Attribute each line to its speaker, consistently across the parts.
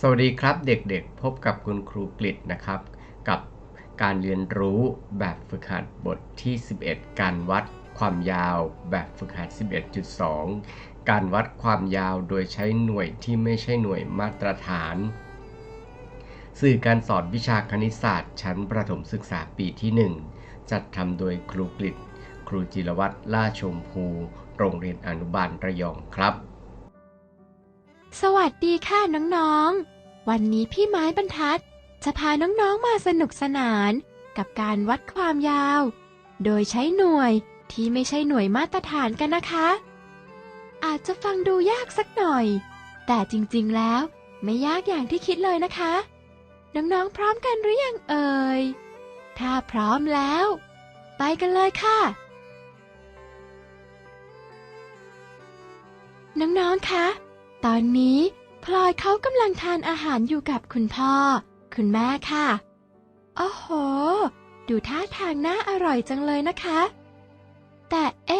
Speaker 1: สวัสดีครับเด็กๆ พบกับคุณครูกฤษนะครับ กับการเรียนรู้แบบฝึกหัดบทที่ 11 การวัดความยาวแบบฝึกหัด 11.2 การวัดความยาวโดยใช้หน่วยที่ไม่ใช่หน่วยมาตรฐาน สื่อการสอนวิชาคณิตศาสตร์ ชั้นประถมศึกษาปีที่ 1 จัดทำโดยครูกฤษครูจิรวัตรล่าชมพู โรงเรียนอนุบาลระยองครับ
Speaker 2: สวัสดีค่ะน้องๆ วันนี้พี่ไม้บรรทัด จะพาน้องๆมาสนุกสนานกับการวัดความยาว โดยใช้หน่วยที่ไม่ใช่หน่วยมาตรฐานกันนะคะ อาจจะฟังดูยากสักหน่อย แต่จริงๆแล้วไม่ยากอย่างที่คิดเลยนะคะ น้องๆพร้อมกันหรือยังเอ่ย ถ้าพร้อมแล้ว ไปกันเลยค่ะน้องๆ คะ ตอนนี้พลอยเขากำลังทานอาหารอยู่กับคุณพ่อ คุณแม่ค่ะโอ้โห ดูท่าทางน่าอร่อยจังเลยนะคะ แต่เอ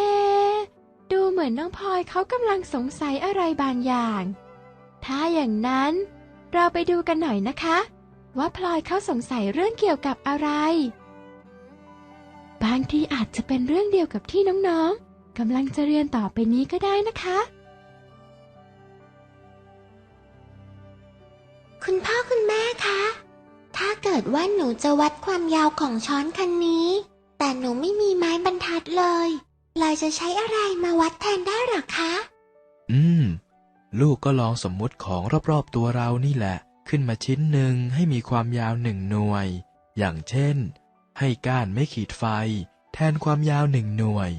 Speaker 2: ดูเหมือนน้องพลอยเขากำลังสงสัยอะไรบางอย่าง ถ้าอย่างนั้น เราไปดูกันหน่อยนะคะ ว่าพลอยเขาสงสัยเรื่องเกี่ยวกับอะไร บางทีอาจจะเป็นเรื่องเดียวกับที่น้องๆกำลังจะเรียนต่อไปนี้ก็ได้นะคะ
Speaker 3: คุณพ่อคุณแม่คะ ถ้าเกิดว่าหนูจะวัดความยาวของช้อนคันนี้ แต่หนูไม่มีไม้บรรทัดเลยลอยจะใช้อะไรมาวัดแทนได้หรอคะ
Speaker 4: อืม ลูกก็ลองสมมุติของรอบๆตัวเรานี่แหละ ขึ้นมาชิ้นหนึ่งให้มีความยาวหนึ่งหน่วย อย่างเช่น ให้ก้านไม่ขีดไฟ แทนความยาวหนึ่งหน่วย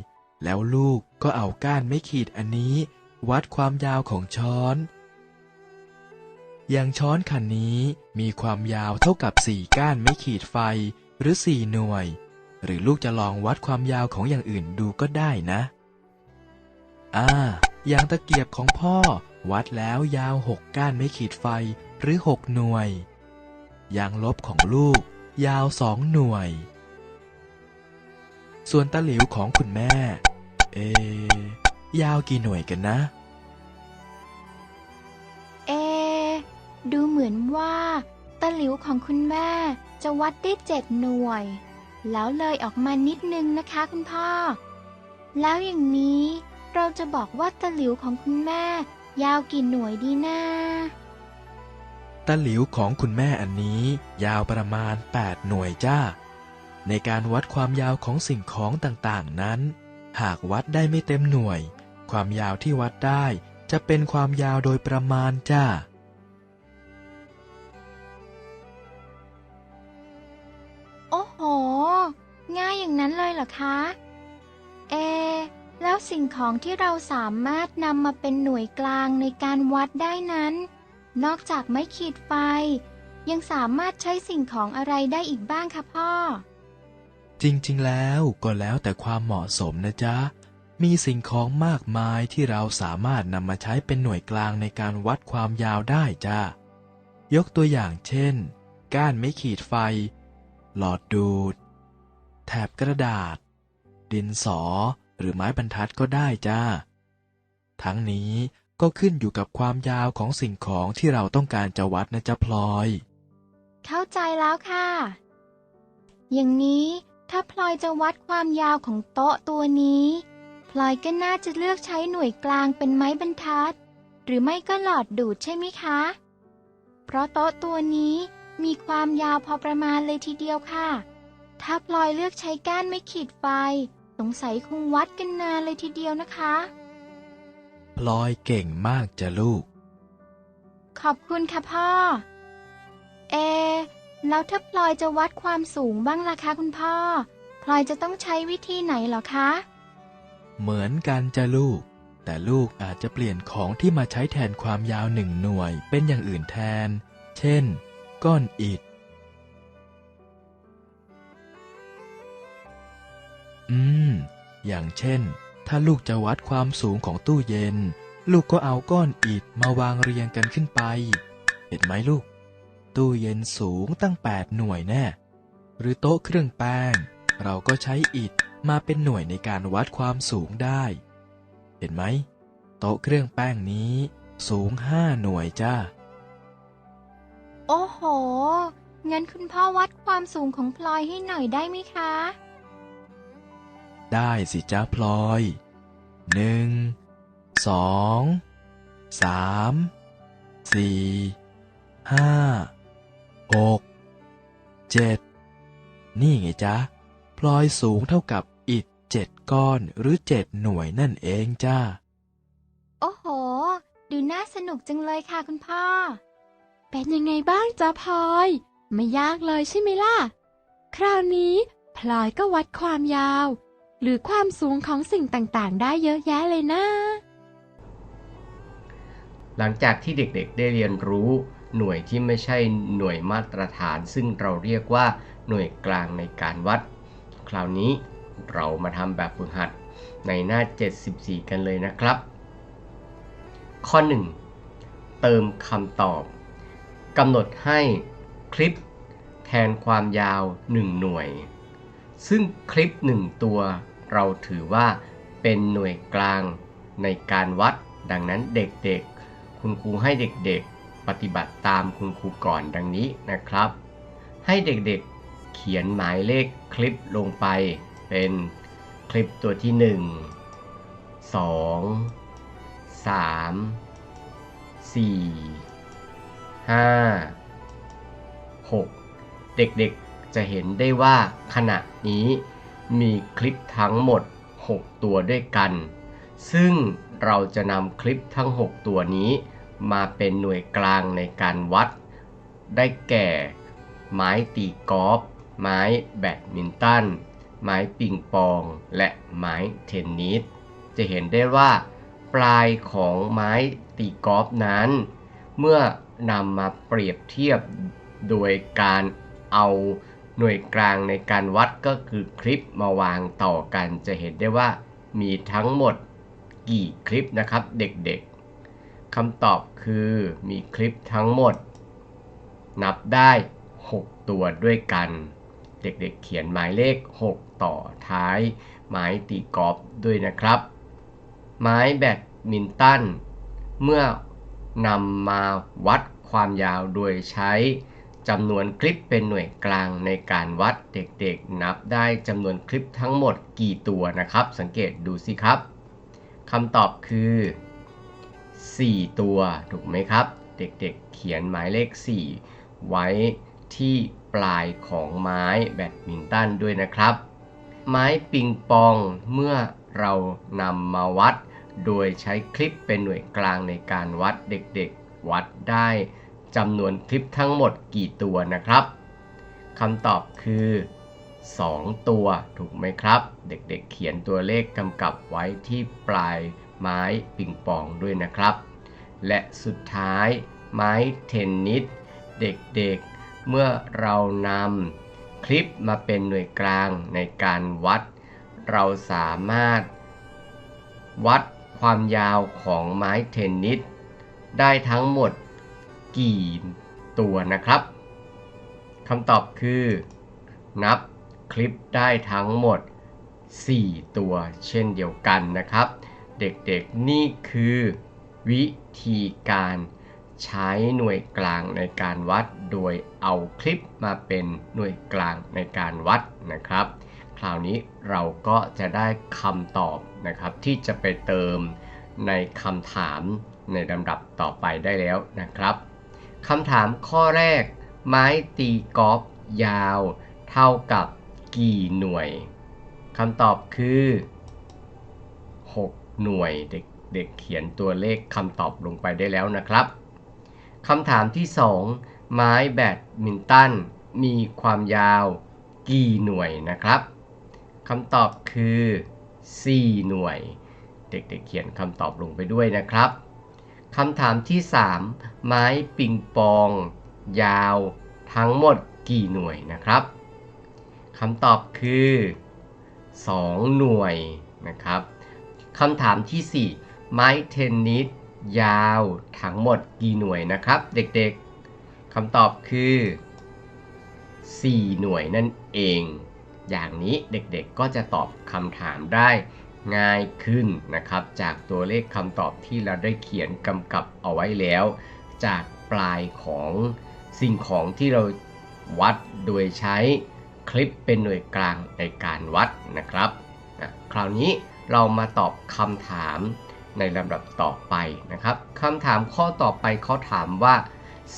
Speaker 4: แล้วลูกก็เอาก้านไม่ขีดอันนี้ วัดความยาวของช้อน อย่างช้อนคันนี้มีความยาวเท่ากับสี่ก้านไม่ขีดไฟหรือสี่หน่วย หรือลูกจะลองวัดความยาวของอย่างอื่นดูก็ได้นะ อ่า อย่างตะเกียบของพ่อวัดแล้วยาวหกก้านไม่ขีดไฟหรือหกหน่วย อย่างลบของลูกยาวสองหน่วย ส่วนตะหลิวของคุณแม่ เอยาวกี่หน่วยกันนะ
Speaker 2: ดูเหมือนว่าตะหลิวของคุณแม่จะวัดได้เจ็ดหน่วย แล้วเลยออกมานิดนึงนะคะคุณพ่อ แล้วอย่างนี้เราจะบอกว่าตะหลิวของคุณแม่ ยาวกี่หน่วยดีนะ
Speaker 4: ตะหลิวของคุณแม่อันนี้ยาวประมาณ 8 หน่วยจ้า ในการวัดความยาวของสิ่งของต่างๆนั้น หากวัดได้ไม่เต็มหน่วย ความยาวที่วัดได้จะเป็นความยาวโดยประมาณจ้า
Speaker 2: อย่างนั้นเลยเหรอคะ เอ แล้วสิ่งของที่เราสามารถนำมาเป็นหน่วยกลางในการวัดได้นั้น นอกจากไม้ขีดไฟ ยังสามารถใช้สิ่งของอะไรได้อีกบ้างคะพ่อ
Speaker 4: จริงๆแล้วก็แล้วแต่ความเหมาะสมนะจ๊ะ มีสิ่งของมากมายที่เราสามารถนำมาใช้เป็นหน่วยกลางในการวัดความยาวได้จ้ายกตัวอย่างเช่น ก้านไม่ขีดไฟ หลอดดูด แถบกระดาษ ดินสอหรือไม้บรรทัดก็ได้จ้า ทั้งนี้ก็ขึ้นอยู่กับความยาวของสิ่งของที่เราต้องการจะวัดนะจ๊ะพลอย
Speaker 2: เข้าใจแล้วค่ะ อย่างนี้ถ้าพลอยจะวัดความยาวของโต๊ะตัวนี้ พลอยก็น่าจะเลือกใช้หน่วยกลางเป็นไม้บรรทัด หรือไม่ก็หลอดดูดใช่ไหมคะ เพราะโต๊ะตัวนี้มีความยาวพอประมาณเลยทีเดียวค่ะ ถ้าพลอยเลือกใช้ก้านไม่ขีดไฟ สงสัยคงวัดกันนานเลยทีเดียวนะคะ
Speaker 4: พลอยเก่งมากจ้ะลูก
Speaker 2: ขอบคุณค่ะพ่อ เอะแล้วถ้าพลอยจะวัดความสูงบ้างล่ะคะคุณพ่อ พลอยจะต้องใช้วิธีไหนเหรอคะ
Speaker 4: เหมือนกันจ้ะลูก แต่ลูกอาจจะเปลี่ยนของที่มาใช้แทนความยาวหนึ่งหน่วยเป็นอย่างอื่นแทน เช่น ก้อนอิฐ อืม อย่างเช่น ถ้าลูกจะวัดความสูงของตู้เย็น ลูกก็เอาก้อนอิฐมาวางเรียงกันขึ้นไป เห็นไหมลูก ตู้เย็นสูงตั้ง 8 หน่วยแน่ หรือโต๊ะเครื่องแป้ง เราก็ใช้อิฐมาเป็นหน่วยในการวัดความสูงได้ เห็นไหม โต๊ะเครื่องแป้งนี้สูง5หน่วยจ้า
Speaker 5: โอ้โห งั้นคุณพ่อวัดความสูงของพลอยให้หน่อยได้ไหมคะ
Speaker 4: ได้สิจ้าพลอยหนึ่งสองสามสี่ห้าหกเจ็ดนี่ไงจ๊ะ พลอยสูงเท่ากับอิฐเจ็ดก้อนหรือเจ็ดหน่วยนั่นเองจ้า
Speaker 5: โอ้โห ดูน่าสนุกจังเลยค่ะคุณพ่อ
Speaker 2: เป็นยังไงบ้างจ๊ะพลอย ไม่ยากเลยใช่ไหมล่ะ คราวนี้พลอยก็วัดความยาว หรือความสูงของสิ่งต่างๆ ได้เยอะแยะเลยนะ
Speaker 1: หลังจากที่เด็กๆได้เรียนรู้หน่วยที่ไม่ใช่หน่วยมาตรฐาน ซึ่งเราเรียกว่าหน่วยกลางในการวัด คราวนี้เรามาทำแบบฝึกหัดในหน้า 74 กันเลยนะครับ ข้อ 1 เติมคำตอบกำหนดให้คลิปแทนความยาว 1 หน่วย ซึ่งคลิป1ตัวเราถือว่าเป็นหน่วยกลางในการวัด ดังนั้นเด็กๆ คุณครูให้เด็กๆ ปฏิบัติตามคุณครูก่อนดังนี้นะครับ ให้เด็กๆเขียนหมายเลขคลิปลงไป เป็นคลิปตัวที่ 1 2 3 4 5 6 เด็กๆ จะเห็นได้ว่าขณะนี้มีคลิปทั้งหมด 6 ตัวด้วยกัน ซึ่งเราจะนำคลิปทั้ง 6 ตัวนี้มาเป็นหน่วยกลางในการวัด ได้แก่ ไม้ตีกอล์ฟ ไม้แบดมินตัน ไม้ปิงปอง และไม้เทนนิส จะเห็นได้ว่า ปลายของไม้ตีกอล์ฟนั้น เมื่อนำมาเปรียบเทียบโดยการเอา หน่วยกลางในการวัดก็คือคลิปมาวางต่อกัน จะเห็นได้ว่ามีทั้งหมดกี่คลิปนะครับเด็กๆคำตอบคือมีคลิปทั้งหมด นับได้ 6 ตัวด้วยกัน เด็กๆเขียนหมายเลข 6 ต่อท้ายไม้ตีกอล์ฟด้วยนะครับ ไม้แบดมินตัน เมื่อนำมาวัดความยาวโดยใช้ จำนวนคลิปเป็นหน่วยกลางในการวัดเด็กๆ นับได้จำนวนคลิปทั้งหมดกี่ตัวนะครับ สังเกตดูสิครับคำตอบคือ 4 ตัวถูกไหมครับ เด็กๆ เขียนหมายเลข 4 ไว้ที่ปลายของไม้แบดมินตันด้วยนะครับ ไม้ปิงปองเมื่อเรานำมาวัด โดยใช้คลิปเป็นหน่วยกลางในการวัดเด็กๆ วัดได้ จำนวนคลิปทั้งหมดกี่ตัวนะครับคำตอบคือ 2 ตัวถูกไหมครับ เด็กๆเขียนตัวเลขกำกับไว้ที่ปลายไม้ปิงปองด้วยนะครับ และสุดท้ายไม้เทนนิสเด็กๆ เมื่อเรานำคลิปมาเป็นหน่วยกลางในการวัด เราสามารถ วัดความยาวของไม้เทนนิสได้ทั้งหมด กี่ตัวนะครับคำตอบคือ นับคลิปได้ทั้งหมด 4 ตัวเช่นเดียวกันนะครับ เด็กๆนี่คือ วิธีการใช้หน่วยกลางในการวัด โดยเอาคลิปมาเป็นหน่วยกลางในการวัดนะครับ คราวนี้เราก็จะได้คำตอบนะครับ ที่จะไปเติมในคำถามในลำดับต่อไปได้แล้วนะครับ คำถามข้อแรก ไม้ตีกอล์ฟยาว เท่ากับกี่หน่วยคำตอบคือ 6 หน่วยเด็กเด็กเขียนตัวเลขคำตอบลงไปได้แล้วนะครับคำถามที่ 2 ไม้แบดมินตันมีความยาวกี่หน่วยนะครับคำตอบคือ 4 หน่วย เด็กๆเเขียนคำตอบลงไปด้วยนะครับ คำถามที่ 3 ไม้ปิงปอง ยาว ทั้งหมดกี่หน่วยนะครับคำตอบคือ 2 หน่วยนะครับคำถามที่ 4 ไม้เทนนิสยาวทั้งหมดกี่หน่วยนะครับ เด็กๆคำตอบคือ 4 หน่วยนั่นเอง อย่างนี้เด็กๆก็จะตอบคำถามได้ ง่ายขึ้นนะครับ จากตัวเลขคำตอบที่เราได้เขียนกำกับเอาไว้แล้ว จากปลายของสิ่งของที่เราวัดโดยใช้คลิปเป็นหน่วยกลางในการวัดนะครับอะคราวนี้เรามาตอบคำถามในลำดับต่อไปนะครับคำถามข้อต่อไปเขาถามว่า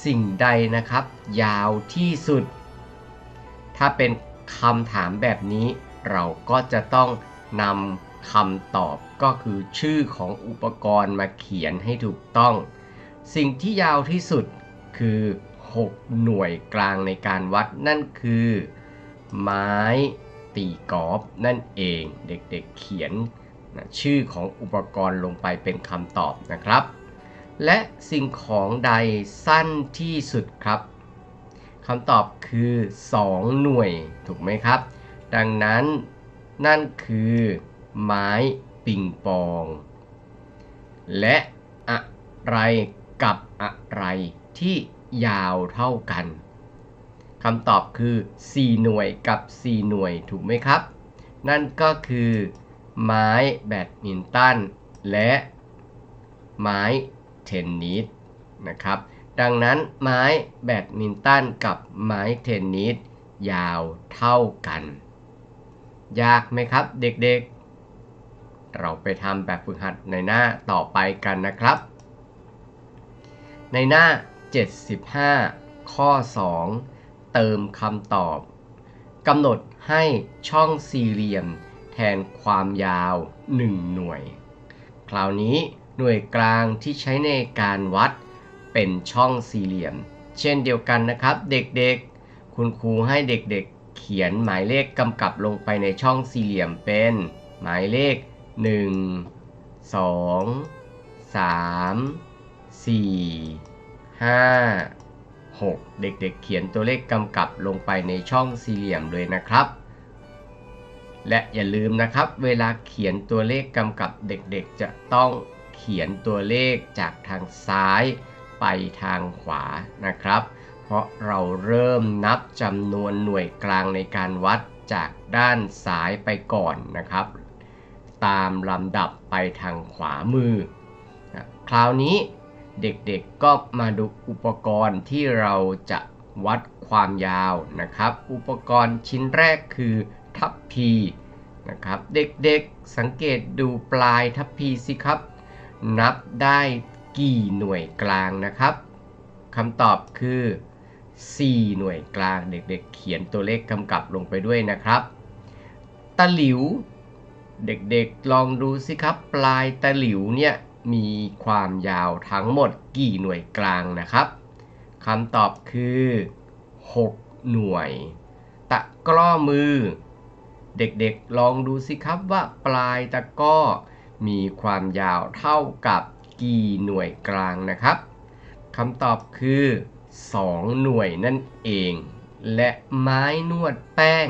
Speaker 1: สิ่งใดนะครับ ยาวที่สุด ถ้าเป็นคำถามแบบนี้เราก็จะต้องนำ คำตอบก็คือชื่อของอุปกรณ์มาเขียนให้ถูกต้อง สิ่งที่ยาวที่สุดคือ 6 หน่วยกลางในการวัดนั่นคือ ไม้ตีกอล์ฟนั่นเองเด็กๆเขียนนะชื่อของอุปกรณ์ลงไปเป็นคำตอบนะครับ และสิ่งของใดสั้นที่สุดครับคำตอบคือ 2 หน่วยถูกไหมครับ ดังนั้นนั่นคือ ไม้ปิงปอง และอะไรกับอะไรที่ยาวเท่ากันคำตอบคือ 4 หน่วยกับ 4 หน่วยถูกไหมครับ นั่นก็คือ ไม้แบดมินตันและไม้เทนนิสนะครับ ดังนั้นไม้แบดมินตันกับไม้เทนนิสยาวเท่ากัน ยากไหมครับเด็กๆ เราไปทำแบบฝึกหัดในหน้าต่อไปกันนะครับ ในหน้า 75 ข้อ 2 เติมคำตอบกำหนดให้ช่องสี่เหลี่ยมแทนความยาว 1 หน่วย คราวนี้หน่วยกลางที่ใช้ในการวัดเป็นช่องสี่เหลี่ยม เช่นเดียวกันนะครับ เด็กๆ คุณครูให้เด็กๆเขียนหมายเลขกำกับลงไปในช่องสี่เหลี่ยมเป็น หมายเลข 1 2 3 4 5 6เด็กๆเขียนตัวเลขกำกับลงไปในช่องสี่เหลี่ยมเลยนะครับ และอย่าลืมนะครับ เวลาเขียนตัวเลขกำกับเด็กๆ จะต้องเขียนตัวเลขจากทางซ้ายไปทางขวานะครับ เพราะเราเริ่มนับจำนวนหน่วยกลางในการวัดจากด้านซ้ายไปก่อนนะครับ ตามลำดับไปทางขวามือนะคราวนี้เด็กๆก็มาดูอุปกรณ์ที่เราจะวัดความยาวนะครับ อุปกรณ์ชิ้นแรกคือทัพพีนะครับ เด็กๆสังเกตดูปลายทัพพีสิครับ นับได้กี่หน่วยกลางนะครับคำตอบคือ 4 หน่วยกลางเด็กๆ เขียนตัวเลขกำกับลงไปด้วยนะครับ ตะหลิว เด็กๆลองดูสิครับ ปลายตะหลิวเนี่ยมีความยาวทั้งหมดกี่หน่วยกลางนะครับคำตอบคือ 6 หน่วย ตะกร้อมือ เด็กๆลองดูสิครับว่าปลายตะกร้อ มีความยาวเท่ากับกี่หน่วยกลางนะครับคำตอบคือ 2 หน่วยนั่นเอง และไม้นวดแป้ง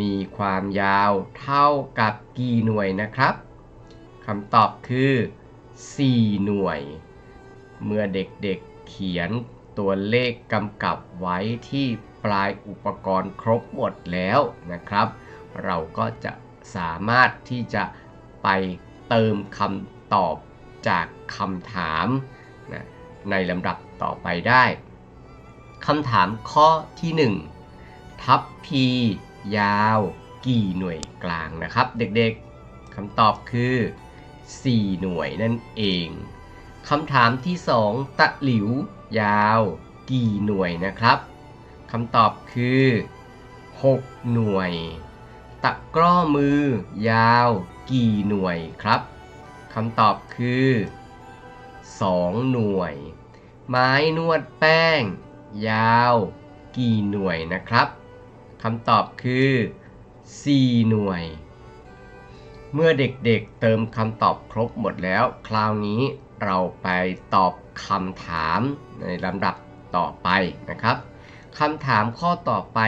Speaker 1: มีความยาวเท่ากับกี่หน่วยนะครับคำตอบคือ 4 หน่วย เมื่อเด็กๆเขียนตัวเลขกำกับไว้ที่ปลายอุปกรณ์ครบหมดแล้วนะครับ เราก็จะสามารถที่จะไปเติมคำตอบจากคำถามนะในลำดับต่อไปได้คำถามข้อที่ 1 ทับพี ยาวกี่หน่วยกลางนะครับ เด็กๆคำตอบคือ 4 หน่วยนั่นเองคำถามที่ 2 ตะหลิว ยาว กี่หน่วยนะครับคำตอบคือ 6 หน่วย ตะกร้อมือ ยาว กี่หน่วยครับคำตอบคือ 2 หน่วย ไม้นวดแป้ง ยาว กี่หน่วยนะครับ คำตอบคือ 4 หน่วย เมื่อเด็กๆเติมคำตอบครบหมดแล้ว คราวนี้เราไปตอบคำถามในลำดับต่อไปนะครับคำถามข้อต่อไป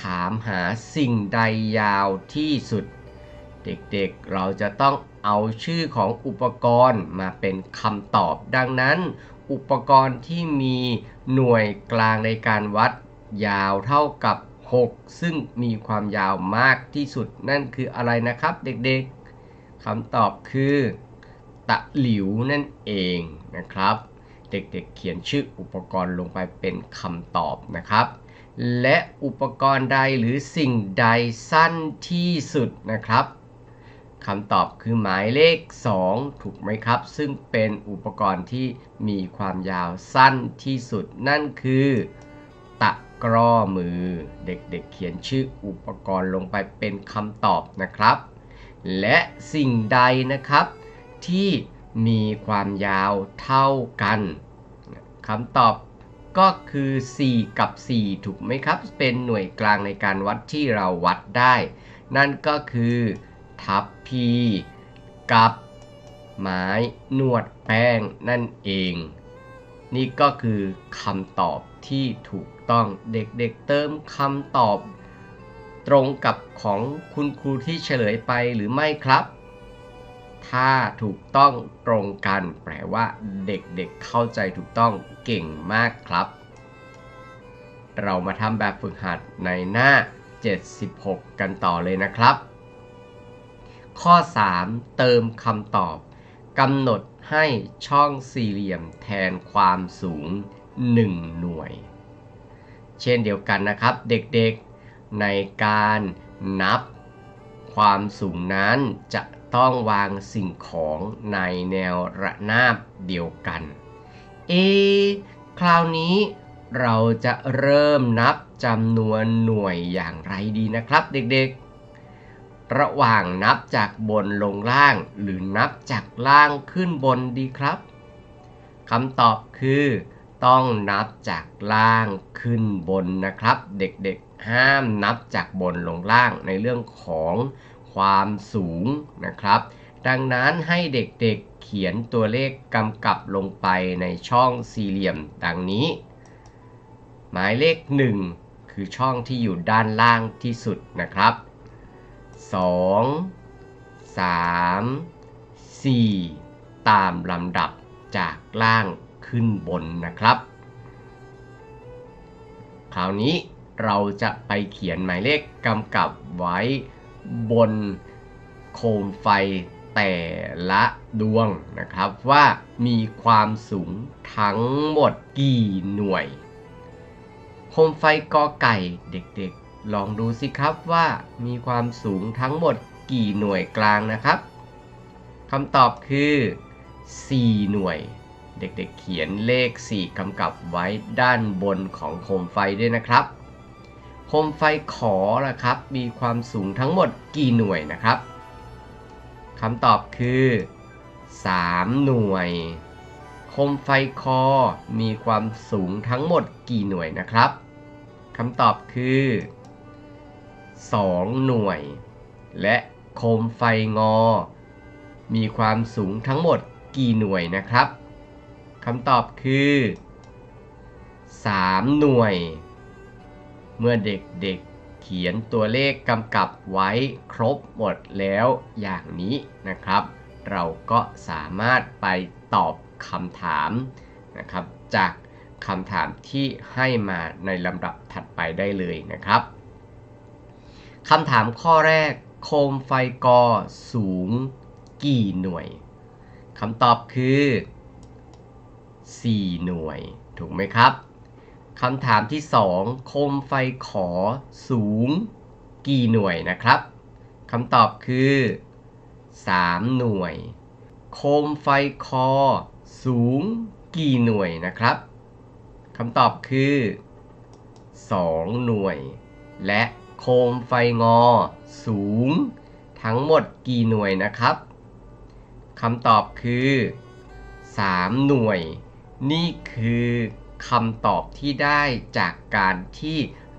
Speaker 1: ถามหาสิ่งใดยาวที่สุด เด็กๆเราจะต้องเอาชื่อของอุปกรณ์มาเป็นคำตอบดังนั้น อุปกรณ์ที่มีหน่วยกลางในการวัดยาวเท่ากับ 6 ซึ่งมีความยาวมากที่สุดนั่นคืออะไรนะครับเด็กๆคำตอบคือ ตะหลิวนั่นเองนะครับ เด็กๆเขียนชื่ออุปกรณ์ลงไปเป็นคำตอบนะครับ และอุปกรณ์ใดหรือสิ่งใดสั้นที่สุดนะครับคำตอบคือหมายเลข 2 ถูกไหมครับ ซึ่งเป็นอุปกรณ์ที่มีความยาวสั้นที่สุดนั่นคือ ตะ กร้อมือ เด็กๆเเขียนชื่ออุปกรณ์ลงไปเป็นคำตอบนะครับ และสิ่งใดนะครับ ที่มีความยาวเท่ากันคำตอบก็คือ 4 กับ 4 ถูกไหมครับ เป็นหน่วยกลางในการวัดที่เราวัดได้ นั่นก็คือทับพีกับไม้นวดแป้งนั่นเอง นี่ก็คือคำตอบที่ถูก ต้องเด็กๆเติมคำตอบ ตรงกับของคุณครูที่เฉลยไปหรือไม่ครับ ถ้าถูกต้องตรงกัน แปลว่า เด็กๆเเข้าใจถูกต้องเก่งมากครับ เรามาทำแบบฝึกหัดในหน้า 76 กันต่อเลยนะครับ ข้อ 3 เติมคำตอบกำหนดให้ช่องสี่เหลี่ยมแทนความสูง 1 หน่วย เช่นเดียวกันนะครับ เด็กๆในการนับความสูงนั้นจะต้องวางสิ่งของในแนวระนาบเดียวกัน เอ คราวนี้เราจะเริ่มนับจำนวนหน่วยอย่างไรดีนะครับ เด็กๆ ระหว่างนับจากบนลงล่าง หรือนับจากล่างขึ้นบนดีครับคำตอบคือ ต้องนับจากล่างขึ้นบนนะครับ เด็กๆห้ามนับจากบนลงล่างในเรื่องของความสูงนะครับ ดังนั้นให้เด็กๆเขียนตัวเลขกำกับลงไปในช่องสี่เหลี่ยมดังนี้ หมายเลข 1 คือช่องที่อยู่ด้านล่างที่สุดนะครับ 2 3 4 ตามลำดับจากล่าง ขึ้นบนนะครับ คราวนี้เราจะไปเขียนหมายเลขกำกับไว้บนโคมไฟแต่ละดวงนะครับว่ามีความสูงทั้งหมดกี่หน่วย โคมไฟกอไก่เด็กๆ ลองดูสิครับว่ามีความสูงทั้งหมดกี่หน่วยกลางนะครับคำตอบคือ 4 หน่วย เด็กๆเขียนเลข 4กำกับไว้ด้านบนของโคมไฟด้วยนะครับ โคมไฟขอละครับ มีความสูงทั้งหมดกี่หน่วยนะครับคำตอบคือ 3 หน่วย โคมไฟคอมีความสูงทั้งหมดกี่หน่วยนะครับคำตอบคือ 2 หน่วย และโคมไฟงอ มีความสูงทั้งหมดกี่หน่วยนะครับ คำตอบคือ 3 หน่วย เมื่อเด็กๆเขียนตัวเลขกำกับไว้ครบหมดแล้วอย่างนี้นะครับ เราก็สามารถไปตอบคำถามนะครับ จากคำถามที่ให้มาในลำดับถัดไปได้เลยนะครับคำถามข้อแรกโคมไฟกอสูงกี่หน่วยคำตอบคือ 4 หน่วย ถูกไหมครับคำถามที่ 2 โคมไฟขอสูงกี่หน่วยนะครับคำตอบคือ 3 หน่วย โคมไฟคอสูงกี่หน่วยนะครับคำตอบคือ 2 หน่วย และโคมไฟงอ สูง ทั้งหมดกี่หน่วยนะครับคำตอบคือ 3 หน่วย นี่คือคำตอบที่ได้จากการที่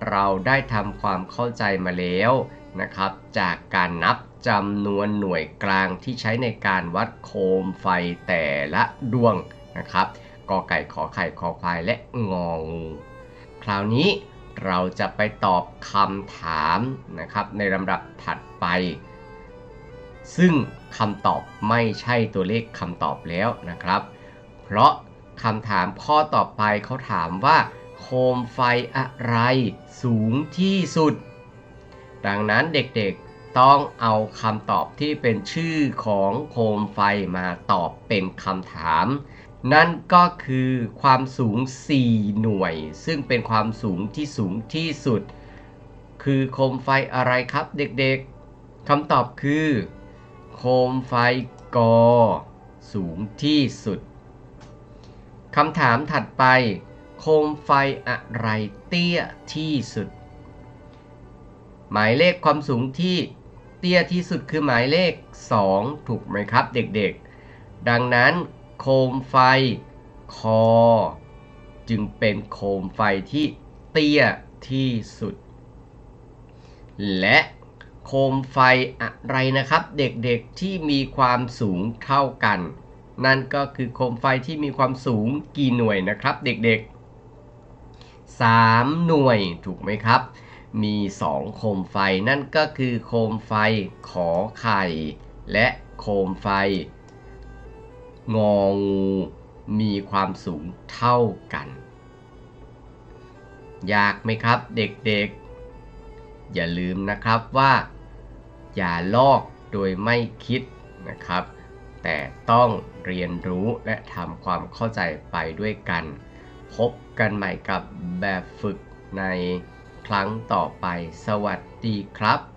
Speaker 1: เราได้ทำความเข้าใจมาแล้วนะครับ จากการนับจำนวนหน่วยกลางที่ใช้ในการวัดโคมไฟแต่ละดวงนะครับกอไก่ขอไข่คอควายและงองู คราวนี้เราจะไปตอบคำถามนะครับในลำดับถัดไป ซึ่งคำตอบไม่ใช่ตัวเลขคำตอบแล้วนะครับ เพราะ คำถามข้อต่อไปเขาถามว่า โคมไฟอะไรสูงที่สุด ดังนั้นเด็กๆต้องเอาคำตอบที่เป็นชื่อของโคมไฟมาตอบเป็นคำถาม นั่นก็คือความสูง 4 หน่วย ซึ่งเป็นความสูงที่สูงที่สุด คือโคมไฟอะไรครับเด็กๆคำตอบคือ โคมไฟกอสูงที่สุด คำถามถัดไป โคมไฟอะไรเตี้ยที่สุด หมายเลขความสูงที่เตี้ยที่สุดคือหมายเลข 2 ถูกไหมครับเด็กๆ ดังนั้น โคมไฟคอ จึงเป็นโคมไฟที่เตี้ยที่สุด และโคมไฟอะไรนะครับ เด็กๆที่มีความสูงเท่ากัน นั่นก็คือโคมไฟที่มีความสูงกี่หน่วยนะครับเด็กๆ 3 หน่วยถูกไหมครับ มี 2 โคมไฟนั่นก็คือโคมไฟขอไข่ และโคมไฟ งองู มีความสูงเท่ากัน ยากไหมครับเด็กๆ อย่าลืมนะครับว่า อย่าลอกโดยไม่คิดนะครับ แต่ต้อง เรียนรู้และทำความเข้าใจไปด้วยกัน พบกันใหม่กับแบบฝึกในครั้งต่อไป สวัสดีครับ